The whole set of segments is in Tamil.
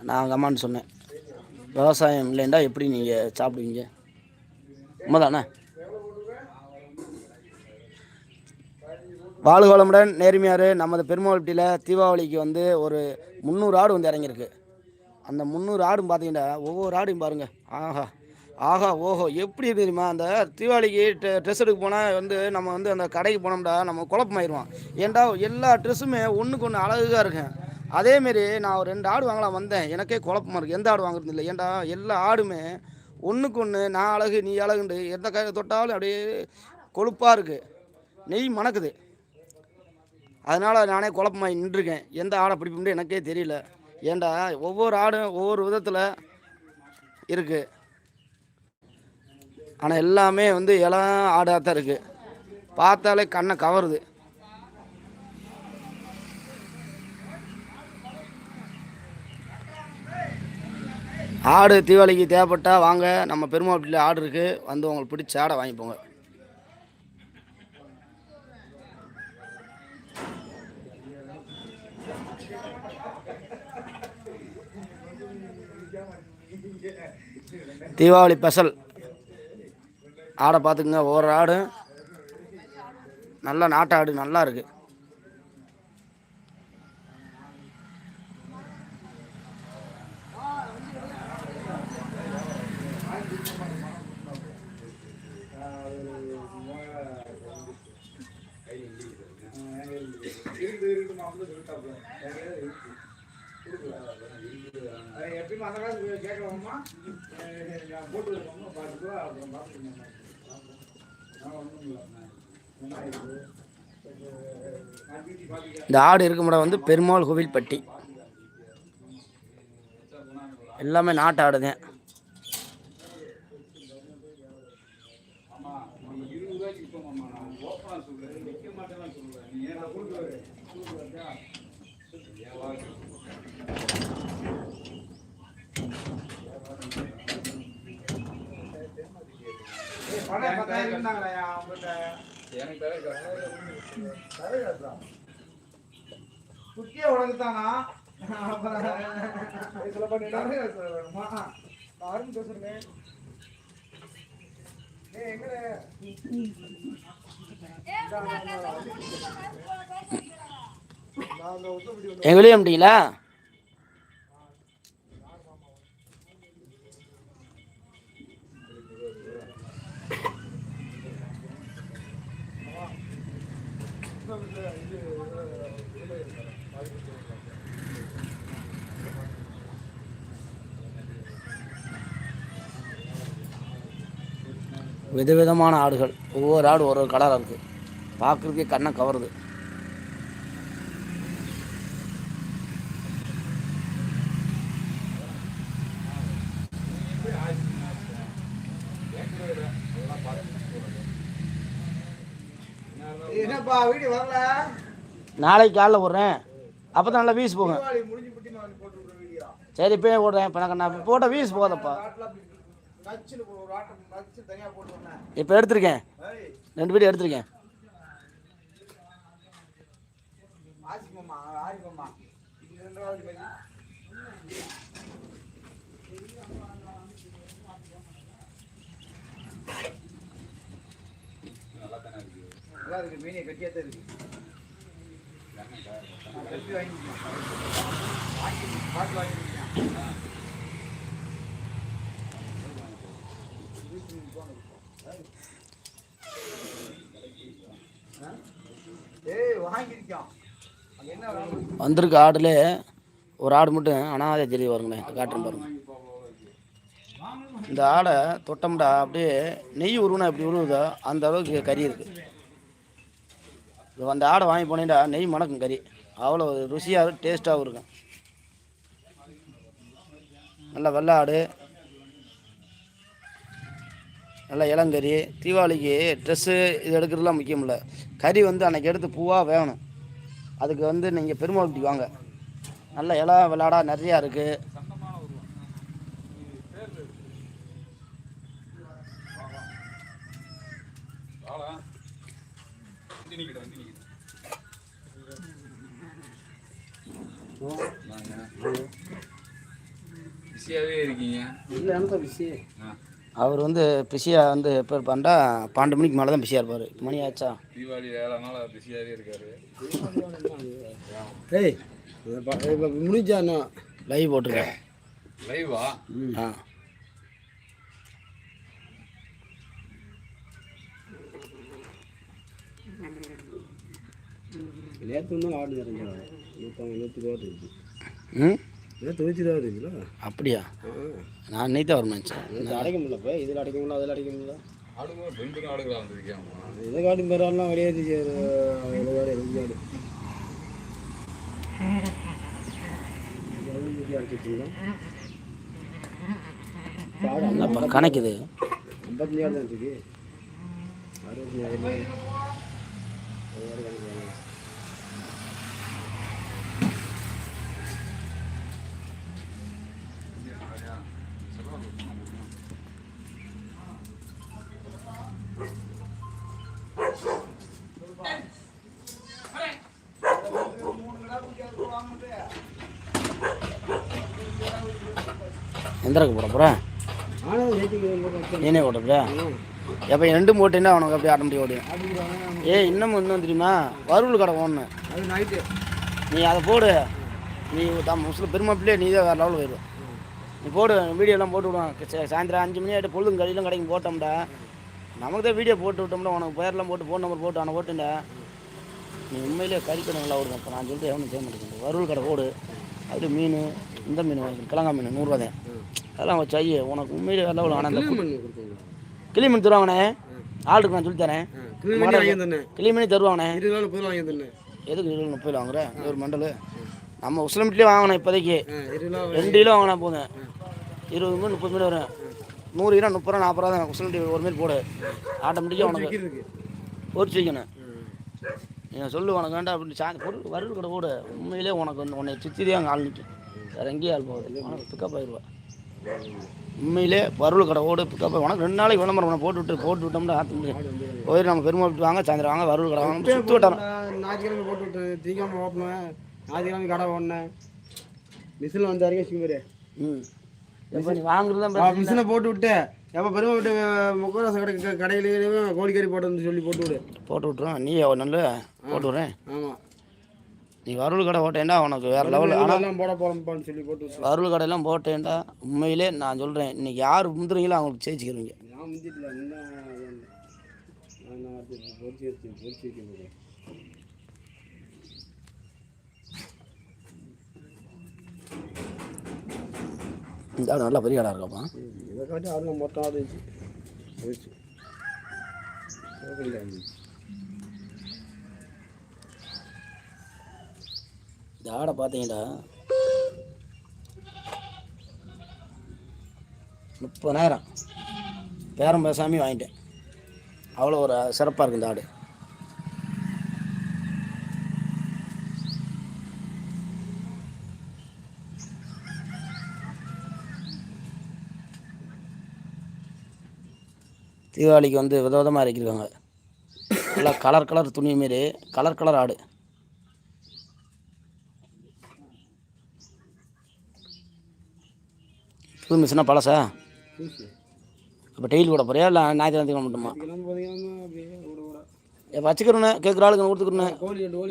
நான் அம்மான்னு சொன்னேன். விவசாயம் இல்லைண்டா எப்படி நீங்கள் சாப்பிடுவீங்க? உண்மைதானே? வாழ்க வளமுடன் நேர்மையார் நமது பெருமாள்பட்டியில் தீபாவளிக்கு வந்து ஒரு முந்நூறு ஆடு வந்து இறங்கியிருக்கு. அந்த முந்நூறு ஆடும் பார்த்தீங்கன்னா ஒவ்வொரு ஆடும் பாருங்கள் ஆஹா ஆஹா ஓஹோ எப்படி தெரியுமா? அந்த தீபாவளிக்கு ட்ரெஸ் எடுக்க போனால் வந்து நம்ம வந்து அந்த கடைக்கு போனோம்டா நம்ம குழப்பமாயிருவோம். ஏன்டா எல்லா ட்ரெஸ்ஸுமே ஒன்றுக்கு ஒன்று அழகாக இருக்கும் அதேமாரி நான் ஒரு ரெண்டு ஆடு வாங்கலாம் வந்தேன். எனக்கே குழப்பமா இருக்குது எந்த ஆடு வாங்குறது இல்லை. ஏன்டா எல்லா ஆடுமே ஒன்றுக்கு ஒன்று நான் அழகு நீ அழகுண்டு எந்த கை தொட்டாலும் அப்படியே கொழுப்பாக இருக்குது நெய் மணக்குது. அதனால் நானே குழப்பமாக நின்றுருக்கேன். எந்த ஆடை பிடிப்போம்னு எனக்கே தெரியல. ஏண்டா ஒவ்வொரு ஆடும் ஒவ்வொரு விதத்தில் இருக்குது ஆனால் எல்லாமே வந்து இளம் ஆடாக தான் இருக்குது பார்த்தாலே கண்ணை கவருது. ஆடு தீபாவளிக்கு தேவைப்பட்டால் வாங்க. நம்ம பெருமாள் ஆடு இருக்குது வந்து உங்களுக்கு பிடிச்ச ஆடை வாங்கிப்போங்க தீபாவளி ஸ்பெஷல். ஆடை பார்த்துக்குங்க. ஒவ்வொரு ஆடும். நல்ல நாட்டு ஆடு நல்லா இருக்கு அந்த காலத்து கேட்கலாமா அப்புறம் பார்த்துக்கணும் இந்த ஆடு இருக்குமிடம் வந்து பெருமாள் கோவில்பட்டி. எல்லாமே நாட்டு ஆடு பணம் பத்தாயிரம் இருந்தாங்களா அவங்ககிட்ட எனக்கு தர குட்டியே உனக்கு தானா சில பண்ணி வேணுமா நான் பேசுறேன் உத்தரப்படி எங்க வெளியே முடியல? விதவிதமான ஆடுகள். ஒவ்வொரு ஆடு ஒரு ஒரு கலராக இருக்குது பார்க்குறதுக்கே கண்ணை கவருது. என்னப்பா வீடு வரல. நாளைக்கு காலைல விட்றேன் அப்போ தான் நல்லா நான் விடுற வீடியோ. சரி இப்போயே விட்றேன் இப்போ நான் இப்போ போட்ட வீஸ் போகாதப்பா. இப்போ எடுத்திருக்கேன். ரெண்டு வீடியோ எடுத்திருக்கேன். இது ரெண்டாவது பதி நல்லா மீனை கட்டியாக தான் கட்டி வாங்கி பாட்டு ஏய் வாங்கியிருக்கான். வந்திருக்க ஆடுல ஒரு ஆடு மட்டும் அனாதை தெரிய வருங்களேன் காட்டுறேன் பாருங்க. இந்த ஆடை தொட்டம்டா அப்படியே நெய் உருவினா எப்படி உருவுதோ அந்த அளவுக்கு கறி இருக்கு. இது அந்த ஆடை வாங்கி போனீங்கன்னா நெய் மணக்கும் கறி. அவ்வளோ ருசியாக டேஸ்ட்டாகவும் இருக்கும். நல்ல வெள்ளை ஆடு நல்ல இளங்கறி தீபாவளிக்கு ட்ரெஸ்ஸு இது எடுக்கிறதுலாம் முக்கியம் இல்லை. கறி வந்து அன்றைக்கி எடுத்து பூவாக வேணும். அதுக்கு வந்து நீங்கள் பெருமாள்பட்டி வாங்க. நல்ல இலை விளாடா நிறையா இருக்குது பிஸியாகவே இருக்கீங்க. இல்லை எனக்கு பிஸி. அவர் வந்து பிஸியாக வந்து எப்போ இருப்பாண்டா பன்னெண்டு மணிக்கு மேலே தான் பிஸியாக இருப்பார் மணி ஆச்சா? தீபாவளி ஏழு நாள் பிஸியாகவே இருக்காரு. ஏய் இப்போ முடிஞ்சாண்ணா? லைவ் போட்டிருக்கேன். லைவா ஆ. அப்படியா? நான் இன்னைக்கு தான் நேற்று அடைக்க முடியல இப்போ இதில் அடைக்க முடியல அதில் அடைக்க முடியல. இதை காட்டி பெறாலாம் அடிச்சிருந்தோம் என்னப்பா கணக்குது? ஐம்பத்தஞ்சு ஆடு தான் இருந்துச்சு அறுபத்தஞ்சு எந்தருக்கு போட போகிறேன் நீனே ஓட்ட எப்போ ரெண்டு போட்டேன்னா அவனுக்கு அப்படியே ஆட்டோமேட்டிக் ஓடியும் ஏ இன்னமும் இன்னும் தெரியுமா? வறுவல் கடை ஒன்று அது நைட்டு நீ அதை போடு. நீ தான் முஸ்லிம் பெருமாப்பிள்ளையே நீ தான் வேறு லெவலில் போயிடும் நீ போடு வீடியோலாம் போட்டு விடுவான். சாயந்தரம் அஞ்சு மணி ஆகிட்டு பொழுதும் கடையிலும் கடைக்கு போட்டோம்டா. நமக்கு தான் வீடியோ போட்டு விட்டோம்டா. உனக்கு பேர்லாம் போட்டு ஃபோன் நம்பர் போட்டு அவனை போட்டுண்டா நீ உண்மையிலேயே கறிக்கணும் நல்லா ஓடுங்க அப்போ நான் சொல்லிட்டு எவனும் செய்ய மாட்டேங்குது. வறுவல் கடை போடு. அப்படியே மீன் இந்த மீன் வாங்கி கிழங்கா மீன் நூறுரூவா தான். அதெல்லாம் வச்சு ஐயே உனக்கு உண்மையிலே வேலை பண்ணி கொடுத்தீங்க கிளி மீன் தருவாங்கண்ணே. ஆளுக்கு நான் சொல்லி தரேன். க்ளீன் பண்ணி வாங்கி தந்தேன். கிளி மீன் தருவாங்கண்ணே. முப்பது எதுக்கு இருபது முப்பது வாங்குற? ஒரு மண்டல். நம்ம உசிலமிட்லேயே வாங்கணும் இப்போதைக்கு. ரெண்டு கிலோ வாங்கினா போதும். இருபது மீன் முப்பது மீன் வரும். நூறு கிலோ முப்பது ரூபா நாற்பது ரூபா தான் உசிலமிட்டி ஒரு மீன் போடு. ஆட்டோமேட்டிக்காக உனக்கு பொரிச்சு வைக்கணும் நீங்கள் சொல்லு உனக்கு வேண்டாம் அப்படின்னு சாந்தி பொருள் வறுவல் கடை போடு. உண்மையிலே உனக்கு வந்து உன்னை சுற்றி தான் அங்கே ஆள் நிற்கும் ஆள் போகுது. உனக்கு பிக்கப் ஆயிடுவா. உண்மையிலே கடை ஓடு பிக்கப் உனக்கு ரெண்டு நாளைக்கு விளம்பரம் உனக்கு போட்டு விட்டு போட்டு விட்டோம்னா ஆற்ற முடியும் போய் நம்ம பெருமை விட்டு வாங்க சாயந்தரம் வாங்க வறுவல் கடை வாங்க சுற்றி விட்டாரன் ஞாயிற்றுக்கிழமை போட்டு விட்டேன் திங்காம ஓப்பனேன் ஞாயிற்றுக்கிழமை கடை ஓடினேன் மிஷினில் வந்து சிங்கரு ம். எப்போ நீ வாங்குறது தான் மிஷினை போட்டு விட்டு எப்போ பெருமை விட்டு முக்கவாசம் கடை கடையிலேயே கோழிக்கறி போட்டு சொல்லி போட்டு விடு. போட்டு விட்ருவோம் நீ நல்ல போட்டு விட்றேன். ஆமாம் நீ வறுவல் கடை போட்டேன்டா உனக்கு வேறு லெவல் ஆனால் போட போகிறோம்ப்பான்னு சொல்லி போட்டு வறுவல் கடையெல்லாம் போட்டேன்டா. உண்மையிலே நான் சொல்கிறேன் இன்னைக்கு யார் முந்துறீங்களோ அவங்களுக்கு ஜெயிச்சுக்கிறீங்க இந்த ஆடு நல்லா பெரிய ஆடாக இருக்கப்பா. இதை காட்டி ஆடு மொத்தம் ஆடு போயிடுச்சு. இந்த ஆடை பார்த்தீங்கடா. முப்பதாயிரம். பேரம் பேசாமே வாங்கிட்டேன். அவ்வளோ ஒரு சிறப்பாக இருக்கு இந்த ஆடு. தீபாவளிக்கு வந்து விதவிதமாக இறக்கிருக்காங்க நல்லா கலர் கலர் துணி மாரி கலர் கலர் ஆடு. புது மிஷினா பழசா இப்போ டெய்லி கூட போறியா? இல்லை ஞாயிற்றுக்கிழமை மட்டுமா? இப்போ வச்சுக்கிறோன்னு கேட்குற ஆளுக்கு கொடுத்துக்கிறேன்னு.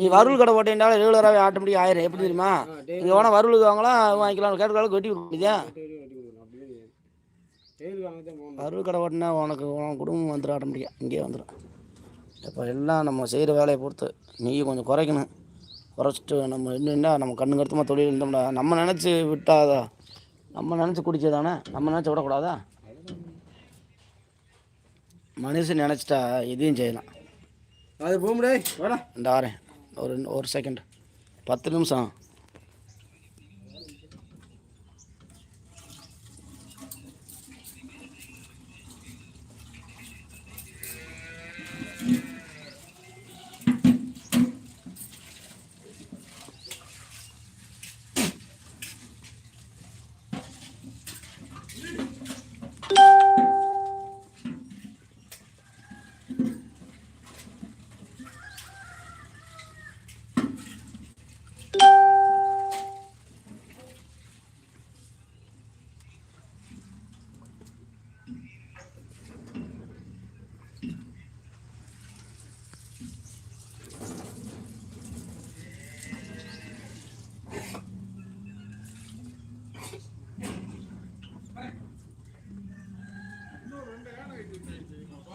நீ வறுவல் கடை போட்டேன்டாலும் ரெகுலராகவே ஆட்டோமேட்டிக் ஆயிரம். எப்படி தெரியுமா? இங்கே வேணால் வறுவலுக்கு வாங்கலாம் வாங்கிக்கலாம் கேட்குற ஆளுக்கு வெட்டி கொடுக்குறியா வறுவல் கடை ஓட்டினா உனக்கு உன் குடும்பம் வந்துடும் ஆட்டோமேட்டிக்காக இங்கேயே வந்துடும் இப்போ எல்லாம் நம்ம செய்கிற வேலையை பொறுத்து நீ கொஞ்சம் குறைக்கணும். குறைச்சிட்டு நம்ம இன்னும் நம்ம கண்ணு கருத்துமாக தொழில் இருந்தோம்னா நம்ம நினச்சி விட்டாதா? நம்ம நினச்சி குடிச்சதானே? நம்ம நினச்சி விடக்கூடாதா? மனுஷன் நினச்சிட்டா இதையும் செய்யலாம். அது போக முடியாது வாடா இந்த ஆறேன். ஒரு ஒரு செகண்ட் பத்து நிமிஷம்.